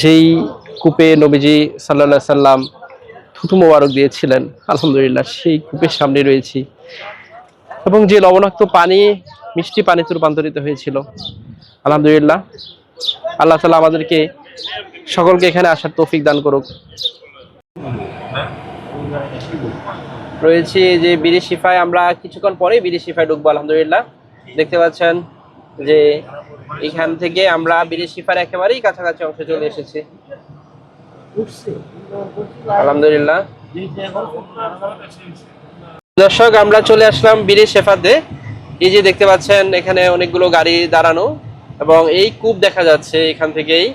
যেই কূপে নবীজি সাল্লা সাল্লাম থুতু মোবারক দিয়েছিলেন, আলহামদুলিল্লাহ সেই কূপের সামনে রয়েছি। এবং যে লবণাক্ত পানি, মিষ্টি পানিতে রূপান্তরিত হয়েছিল, আলহামদুলিল্লাহ, আল্লাহ তালা আমাদেরকে সকলকে এখানে আসার তৌফিক দান করুক। রয়েছে যে বিড়ি শিফায় আমরা কিছুক্ষণ পরে বিড়ি শিফায় ঢুকবো, আলহামদুলিল্লাহ। দেখতে পাচ্ছেন যে এখান থেকে আমরা বিড়ি শিফার একেবারেই কাছাকাছি অংশে চলে এসেছি। আলহামদুলিল্লাহ। দর্শক, আমরা চলে আসলাম বিড়ি শেফাতে এই যে দেখতে পাচ্ছেন, এখানে অনেকগুলো গাড়ি দাঁড়ানো এবং এই কূপ দেখা যাচ্ছে এখান থেকেই।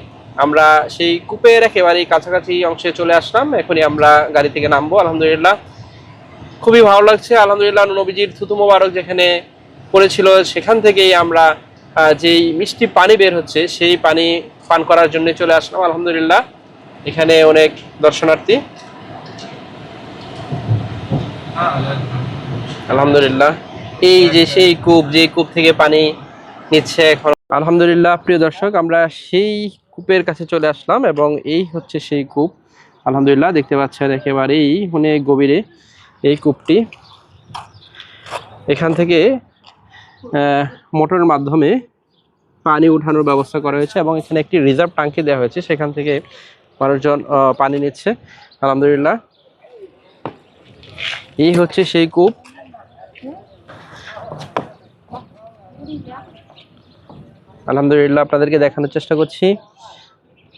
আমরা সেই কূপের একেবারেই কাছাকাছি অংশে চলে আসলাম। এখনই আমরা গাড়ি থেকে নামবো, আলহামদুলিল্লাহ। খুবই ভালো লাগছে। আলহামদুলিল্লাহ, নবীজির থুতু মোবারক যেখানে পড়েছিল, সেখান থেকেই আমরা যেই মিষ্টি পানি বের হচ্ছে, সেই পানি পান করার জন্য চলে আসলাম, আলহামদুলিল্লাহ। এখানে অনেক দর্শনার্থী। আলহামদুলিল্লাহ। এই যে সেই কূপ, যে কূপ থেকে পানি নিচ্ছে এখন। আলহামদুলিল্লাহ, প্রিয় দর্শক, আমরা সেই কূপের কাছে চলে আসলাম এবং এই হচ্ছে সেই কূপ। আলহামদুলিল্লাহ, দেখতে পাচ্ছেন একেবারেই অনেক গভীরে এই কূপটি। এখান থেকে মোটরের মাধ্যমে পানি উঠানোর ব্যবস্থা করা হয়েছে এবং এখানে একটি রিজার্ভ ট্যাঙ্কি দেওয়া হয়েছে। সেখান থেকে মানুষজন পানি নিচ্ছে। আলহামদুলিল্লাহ। এই হচ্ছে সেই কূপ। আলহামদুলিল্লাহ, আপনাদেরকে দেখানোর চেষ্টা করছি।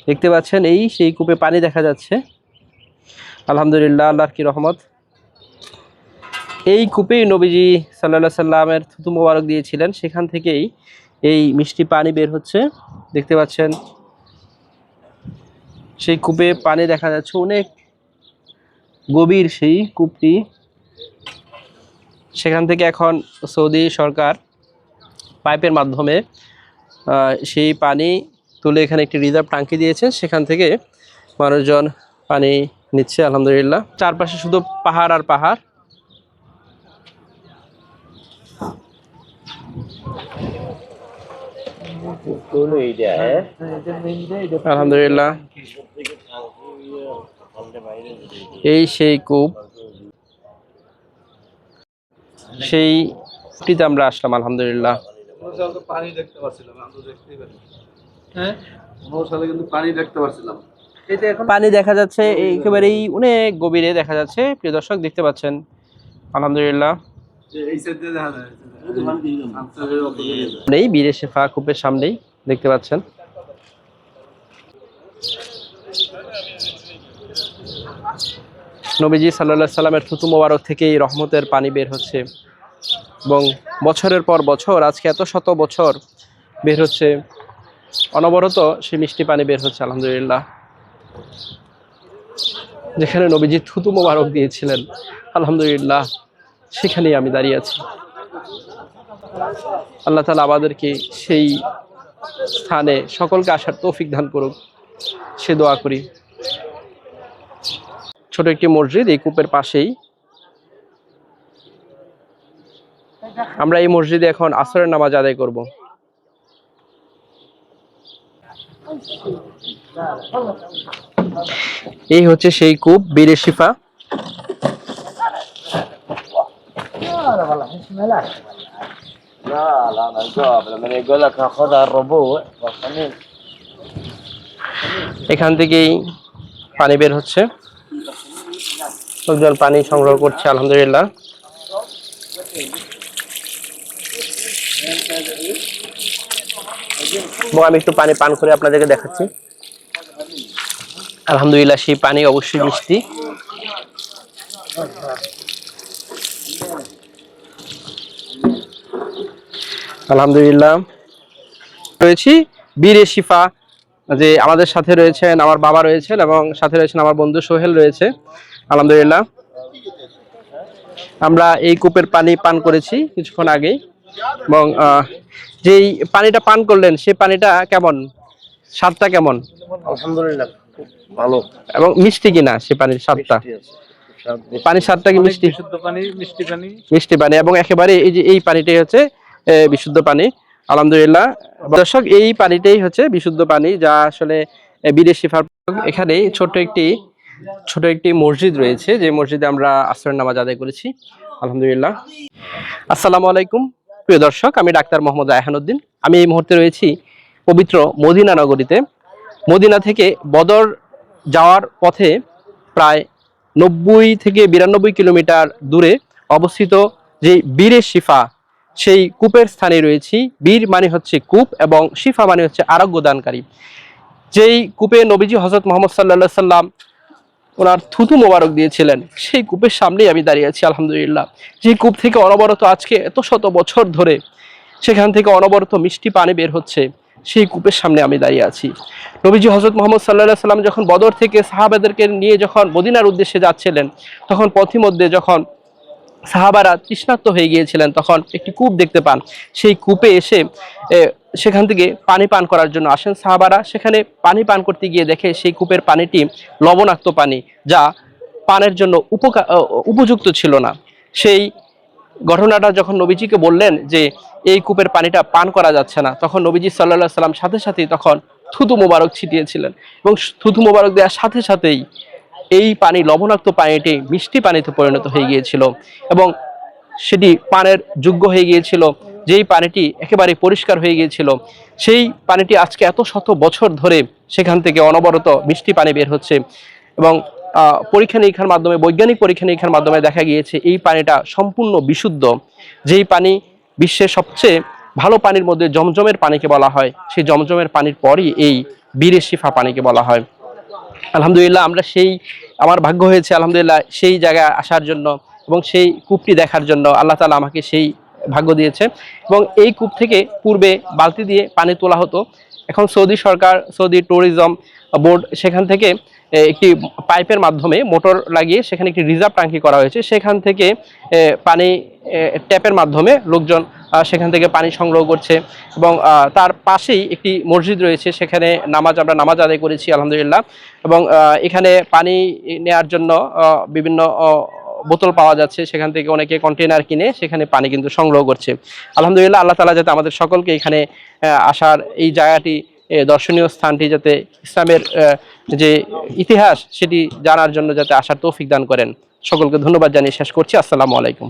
দেখতে পাচ্ছেন, এই সেই কূপে পানি দেখা যাচ্ছে। আলহামদুলিল্লাহ, আল্লাহর কি রহমত। এই কূপেই নবীজি সাল্লাহ সাল্লামের থুতু মোবারক দিয়েছিলেন। সেখান থেকেই এই মিষ্টি পানি বের হচ্ছে। দেখতে পাচ্ছেন, সেই কূপে পানি দেখা যাচ্ছে অনেক গভীর সেই কূপটি। সেখান থেকে এখন সৌদি সরকার পাইপের মাধ্যমে সেই পানি তুলে এখানে একটি রিজার্ভ ট্যাঙ্কি দিয়েছে। সেখান থেকে মানুষজন পানি নিচ্ছে, আলহামদুলিল্লাহ। চারপাশে শুধু পাহাড় আর পাহাড়। আলহামদুলিল্লাহ। এই সেই কূপ সেই কূপটিতে আমরা আসলাম আলহামদুলিল্লাহ। পানি দেখতে পাচ্ছিলাম আমি দেখতেই পারি হ্যাঁ? সালে কিন্তু পানি দেখতে পাচ্ছিলাম। পানি দেখা যাচ্ছে একেবারেই অনেক গভীরে দেখা যাচ্ছে। প্রিয় দর্শক দেখতে পাচ্ছেন। আলহামদুলিল্লাহ। এই বীরে শেফা কূপের সামনেই দেখতে পাচ্ছেন। নবীজি সাল্লাহ সাল্লামের থুতু মোবারক থেকেই রহমতের পানি বের হচ্ছে এবং বছরের পর বছর আজকে এত শত বছর বের হচ্ছে অনবরত সেই মিষ্টি পানি বের হচ্ছে আলহামদুলিল্লাহ। যেখানে নবীজি থুতু মোবারক দিয়েছিলেন আলহামদুলিল্লাহ। সেখানেই আমি দাঁড়িয়ে আছি। আল্লাহ তালা আমাদেরকে সেই স্থানে সকলকে আসার তৌফিক দান করুক। সে দোয়া করি। ছোট একটি মসজিদ এই কূপের পাশেই। আমরা এই মসজিদে এখন আসরের নামাজ আদায় করব। এই হচ্ছে সেই কূপ বীরে শিফা। لا لا انا جواب لما يقول لك خذها الربوع والخميس এখান থেকেই পানি বের হচ্ছে লোকজন পানি সংগ্রহ করছে আলহামদুলিল্লাহ এবং আমি একটু পানি পান করে আপনাদেরকে দেখাচ্ছি আলহামদুলিল্লাহ সেই পানি অবশ্যই মিষ্টি আলহামদুলিল্লাহ। রয়েছি বীরে শিফা যে আমাদের সাথে রয়েছেন আমার বাবা রয়েছেন এবং সাথে রয়েছেন আমার বন্ধু সোহেল রয়েছে। আলহামদুলিল্লাহ। আমরা এই কূপের পানি পান করেছি কিছুক্ষণ আগেই এবং আহ, যেই পানিটা পান করলেন সেই পানিটা কেমন? স্বাদটা কেমন? আলহামদুলিল্লাহ ভালো। এবং মিষ্টি কিনা সেই পানির স্বাদটা। পানির স্বাদটা কি মিষ্টি? বিশুদ্ধ পানি মিষ্টি পানি। মিষ্টি পানি এবং একেবারে এই যে এই পানিটাই হচ্ছে বিশুদ্ধ পানি। আলহামদুলিল্লাহ। দর্শক, এই পানিটাই হচ্ছে বিশুদ্ধ পানি, যা আসলে বীরের শিফার এখানে ছোট একটি ছোট একটি মসজিদ রয়েছে, যে মসজিদে আমরা আসরের নামাজ আদায় করেছি। আলহামদুলিল্লাহ। আসসালামু আলাইকুম। প্রিয় দর্শক, আমি ডাক্তার মোহাম্মদ আয়হানুদ্দিন আমি এই মুহূর্তে রয়েছি পবিত্র মদিনা নগরীতে। মদিনা থেকে বদর যাওয়ার পথে প্রায় নব্বই থেকে বিরানব্বই কিলোমিটার দূরে অবস্থিত যে বীরের শিফা সেই কূপের স্থানে রয়েছি। বীর মানে হচ্ছে কূপ এবং শিফা মানে হচ্ছে আরোগ্য দানকারী যেই কূপে নবীজি হজরত মোহাম্মদ সাল্লা সাল্লাম ওনার থুতু মোবারক দিয়েছিলেন, সেই কূপের সামনেই আমি দাঁড়িয়ে আছি, আলহামদুলিল্লাহ। যে কূপ থেকে অনবরত আজকে এত শত বছর ধরে সেখান থেকে অনবরত মিষ্টি পানি বের হচ্ছে, সেই কূপের সামনে আমি দাঁড়িয়ে আছি। নবীজি হজরত মোহাম্মদ সাল্লাহ সাল্লাম যখন বদর থেকে সাহাবাদেরকে নিয়ে যখন মদিনার উদ্দেশ্যে যাচ্ছিলেন, তখন পথিমধ্যে যখন সাহাবারা তৃষ্ণার্ত হয়ে গিয়েছিলেন তখন একটি কূপ দেখতে পান। সেই কূপে এসে সেখান থেকে পানি পান করার জন্য আসেন। সাহাবারা সেখানে পানি পান করতে গিয়ে দেখে সেই কূপের পানিটি লবণাক্ত পানি, যা পানের জন্য উপকার উপযুক্ত ছিল না। সেই ঘটনাটা যখন নবীজিকে বললেন যে, এই কূপের পানিটা পান করা যাচ্ছে না, তখন নবীজি সাল্লাহ সাল্লাম সাথে সাথেই তখন থুতু মোবারক ছিটিয়েছিলেন এবং থুতু মোবারক দেওয়ার সাথে সাথেই এই পানি, লবণাক্ত পানিটি মিষ্টি পানিতে পরিণত হয়ে গিয়েছিল এবং সেটি পানের যোগ্য হয়ে গিয়েছিল। যেই পানিটি একেবারে পরিষ্কার হয়ে গিয়েছিল, সেই পানিটি আজকে এত শত বছর ধরে সেখান থেকে অনবরত মিষ্টি পানি বের হচ্ছে এবং পরীক্ষা নিরীক্ষার মাধ্যমে, বৈজ্ঞানিক পরীক্ষা নিরীক্ষার মাধ্যমে দেখা গিয়েছে এই পানিটা সম্পূর্ণ বিশুদ্ধ। যেই পানি বিশ্বের সবচেয়ে ভালো পানির মধ্যে জমজমের পানিকে বলা হয়, সেই জমজমের পানির পরই এই বীরের শিফা পানিকে বলা হয়। আলহামদুলিল্লাহ, আমরা সেই, আমার ভাগ্য হয়েছে, আলহামদুলিল্লাহ, সেই জায়গায় আসার জন্য এবং সেই কূপটি দেখার জন্য আল্লাহ তালা আমাকে সেই ভাগ্য দিয়েছে। এবং এই কূপ থেকে পূর্বে বালতি দিয়ে পানি তোলা হতো। এখন সৌদি সরকার, সৌদি ট্যুরিজম বোর্ড সেখান থেকে একটি পাইপের মাধ্যমে মোটর লাগিয়ে সেখানে একটি রিজার্ভ ট্যাঙ্কি করা হয়েছে। সেখান থেকে পানি ট্যাপের মাধ্যমে লোকজন সেখান থেকে পানি সংগ্রহ করছে এবং তার পাশেই একটি মসজিদ রয়েছে। সেখানে নামাজ, আমরা নামাজ আদায় করেছি, আলহামদুলিল্লাহ। এবং এখানে পানি নেয়ার জন্য বিভিন্ন বোতল পাওয়া যাচ্ছে, সেখান থেকে অনেকে কন্টেনার কিনে সেখানে পানি কিন্তু সংগ্রহ করছে। আলহামদুলিল্লাহ, আল্লাহ তালা যাতে আমাদের সকলকে এখানে আসার এই জায়গাটি দর্শনীয় স্থানটি যাতে ইসলামের যে ইতিহাস সেটি জানার জন্য যাতে আসার তৌফিক দান করেন। সকলকে ধন্যবাদ জানিয়ে শেষ করছি। আসসালামু আলাইকুম।